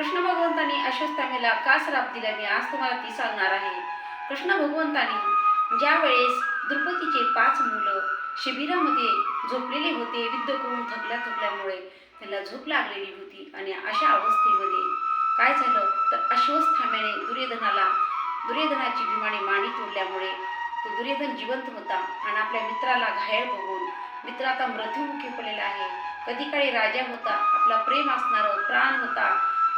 कृष्ण भगवंतांनी अश्वत्थामेला का श्राप दिला मी आज तुम्हाला ती सांगणार आहे. कृष्ण भगवंतांनी ज्या वेळेस द्रुपदीचे पाच मुलं शिबिरामध्ये झोपलेले होते युद्ध करून थकल्या थकल्यामुळे त्यांना झोप लागलेली होती आणि अशा अवस्थेमध्ये काय झालं? तर अश्वस्थाम्याने दुर्योधनाला दुर्योधनाची भीमाने मांडी तोडल्यामुळे तो दुर्योधन जिवंत होता आणि आपल्या मित्राला घायल बघून मित्र आता मृत्यूमुखी पडलेला आहे. कधी काळी राजा होता आपला प्रेम असणार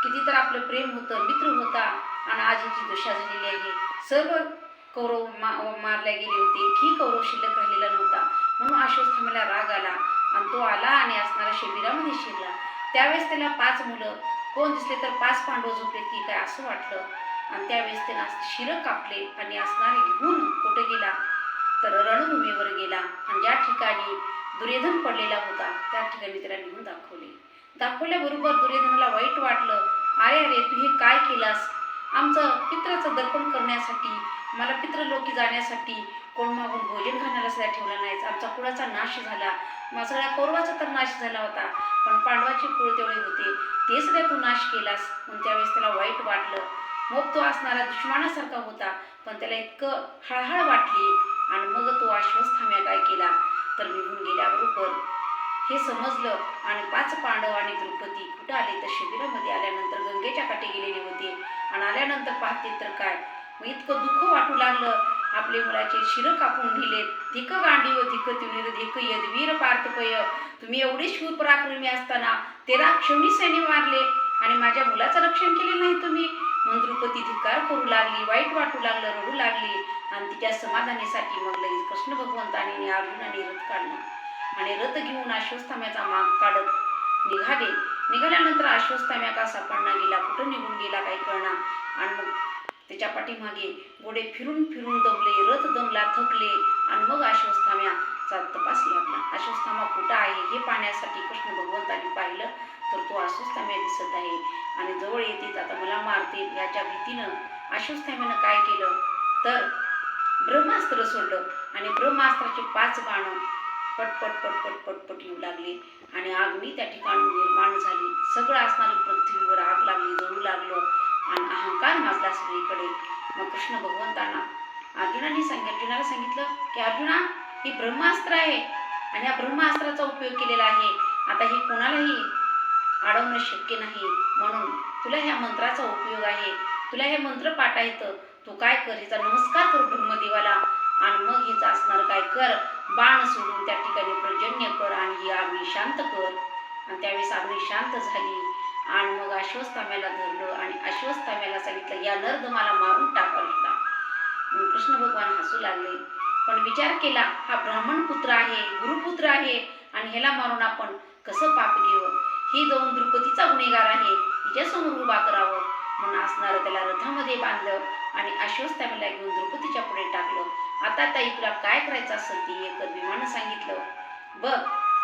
किती तर आपलं प्रेम होतं मित्र होता आणि आजीची याची दशा झालेली आहे. सर्व कौरव मा मारल्या गेले होते. की कौरव शिल्लक राहिलेला नव्हता. म्हणून अश्वत्थाम्याला राग आला आणि तो आला आणि असणाऱ्या शिबिरामध्ये शिरला. त्यावेळेस त्याला पाच मुलं कोण दिसले तर पाच पांडव झोपले की काय असं वाटलं. आणि त्यावेळेस त्याला शिर कापले आणि असणारे घेऊन कुठे गेला? तर रणभूमीवर गेला. आणि ज्या ठिकाणी दुर्योधन पडलेला होता त्या ठिकाणी त्याला लिहून दाखवले. दाखवल्याबरोबर दुर्योधनाला वाईट वाटलं. अरे अरे तू हे काय केलास? आमचं पित्राचं दर्पण करण्यासाठी मला पित्रलोकी जाण्यासाठी कोण मागून भोजन खाण्याला सुद्धा ठेवला नाहीच आमचा कुळाचा नाश झाला. माझा सगळ्या कौरवाचा तर नाश झाला होता. पण पांडवाचे कुळ तेवढे होते. ते सुद्धा तू नाश केलास. पण त्यावेळेस त्याला वाईट वाटलं. मग तो असणारा दुश्मनासारखा होता पण त्याला इतकं हळहळ वाटली. आणि मग तो अश्वस्थाम्या काय केला? तर निघून गेल्याबरोबर हे समजलं आणि पाच पांडव आणि द्रौपदी कुठं आले तर शिबिरामध्ये आल्यानंतर गंगेच्या काठी गेलेले होते. आणि आल्यानंतर पाहते तर काय? मग इतकं दुःख वाटू लागलं. आपले मुलाचे शिर कापून दिले. धिक गांडी व धिक तिवीर धिक यदवीर पार्थपय तुम्ही एवढे शूर पराक्रमी असताना तेरा क्षणी सैन्य मारले आणि माझ्या मुलाचं रक्षण केले नाही तुम्ही. मग द्रुपदी धिकार करू लागली वाईट वाटू लागलं रडू लागली आणि तिच्या समाधानासाठी मग लगेच कृष्ण भगवंताने अर्जुनाने रथ काढला. आणि रथ घेऊन आश्वस्थाम्याचा माग काढत निघाले. निघाल्यानंतर आश्वस्थाम्या का सापडना गेला. कुठं निघून गेला काही कळना. आणि मग त्याच्या पाठीमागे घोडे फिरून फिरून दमले. रथ दमला थकले. आणि मग आश्वस्थाम्याचा तपास लागला. अश्वत्थामा कुठं आहे हे पाहण्यासाठी कृष्ण भगवंताने पाहिलं तर तो आश्वस्थाम्या दिसत आहे. आणि जवळ येते. आता मला मारते. याच्या भीतीनं अश्वत्थाम्यानं काय केलं? तर ब्रह्मास्त्र सोडलं. आणि ब्रह्मास्त्राचे पाच बाण पटपट पटपट पटपट येऊ लागले. आणि अग्नी त्या ठिकाणी निर्माण झाली. सगळं असणारी पृथ्वीवर आग लागली जळू लागलं. आणि अहंकार माजला सगळीकडे. मग कृष्ण भगवंतांना अर्जुनाने सांग अर्जुनाला सांगितलं की अर्जुना ही ब्रह्मास्त्र आहे आणि या ब्रह्मास्त्राचा उपयोग केलेला आहे. आता हे कोणालाही अडवणं शक्य नाही. म्हणून तुला ह्या मंत्राचा उपयोग आहे. तुला हे मंत्र पाठायचं. तू काय कर? हिचा नमस्कार कर आणि मग हेच असणार काय कर. बाण सोडून त्या ठिकाणी पर्जन्य कर आणि ही आग्नी शांत कर. आणि त्यावेळेस आग्नी शांत झाली. आणि मग अश्वस्थाम्याला धरलं आणि अश्वस्थाम्याला सांगितलं या नर्दमाला मारून टाकला कृष्ण भगवान हसू लागले. पण विचार केला हा ब्राह्मण पुत्र आहे गुरुपुत्र आहे आणि ह्याला मारून आपण कसं पाप घेऊ? ही जाऊन द्रुपदीचा गुन्हेगार आहे. हिच्यासमोर उभा करावं. म्हणून असणारं त्याला रथामध्ये बांधलं. आणि अश्वत्थाम्याला घेऊन द्रुपदीच्या पुढे टाकलं. आता ताई तुला काय करायचं असेल ती एक विमानं सांगितलं. बघ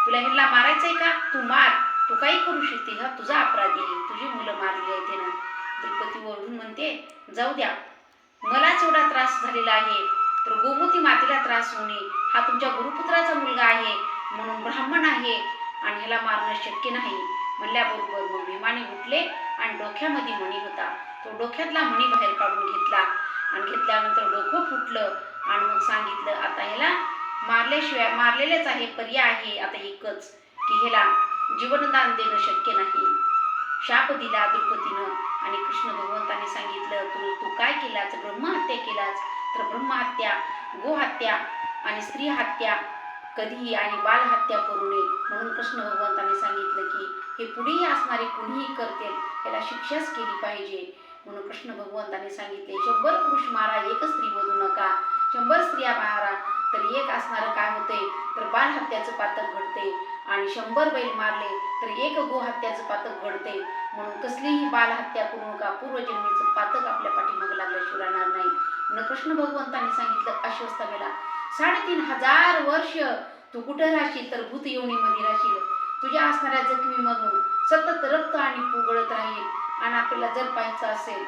तुला हिला मारायचंय का? तू मार. तू काही करू शकते हा तुझा अपराध आहे. तुझी मुलं मारली आहे ना. द्रुपदी ओरडून म्हणते जाऊ द्या. मलाच एवढा त्रास झालेला आहे तर गोमती मातेला त्रास होणे हा तुमच्या गुरुपुत्राचा मुलगा आहे. म्हणून ब्राह्मण आहे आणि ह्याला मारणं शक्य नाही. म्हणल्याबरोबर मग विमाने उठले आणि डोक्यामध्ये मणी होता. तो डोक्यातला मणी बाहेर काढून घेतला आणि घेतल्यानंतर डोकं फुटलं आणि मग सांगितलं आता ह्याला मारल्याशिवाय मारलेलेच आहे पर्याय आहे आता एकच की ह्याला जीवनदान देणं शक्य नाही. शाप दिला द्रुपदीनं आणि कृष्ण भगवंताने सांगितलं तू तू काय केलाच ब्रह्महत्या केलाच तर ब्रह्महत्या गोहत्या आणि स्त्री हत्या कधीही आणि बालहत्या करू नये म्हणून कृष्ण भगवंताने सांगितलं की हे पुढेही असणारे कुणीही करतील याला शिक्षाच केली पाहिजे. म्हणून कृष्ण भगवंताने सांगितले शंभर पुरुष मारा एक स्त्री वधू नका. शंभर स्त्रिया मारा तर एक असणारं काय होते तर बाल हत्याचं पातक घडते. आणि शंभर बैल मारले तर एक गो हत्याचं पातक घडते. म्हणून कसलीही बाल हत्या करू नका. पूर्वजन्मीचं पातक आपल्या पाठीमागे लागल्याशिवाय राहणार नाही. म्हणून कृष्ण भगवंतांनी सांगितलं अश्वत्थामेला साडेतीन हजार वर्ष तू कुठं राहशील तर भूत योनीमध्ये राहशील. तुझ्या असणाऱ्या जखमीमधून सतत रक्त आणि पुगळत राहील आणि आपल्याला जर पाहायचं असेल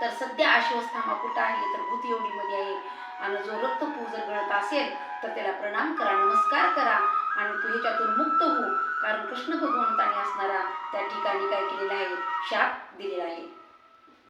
तर सध्या अश्वस्थामा कुठं आहे तर भूत योनीमध्ये आहे. आणि जो रक्तपू जर गळत असेल तर त्याला प्रणाम करा नमस्कार करा आणि तू ह्याच्यातून मुक्त हो. कारण कृष्ण भगवंताने असणारा त्या ठिकाणी काय केलेलं आहे? शाप दिलेला आहे.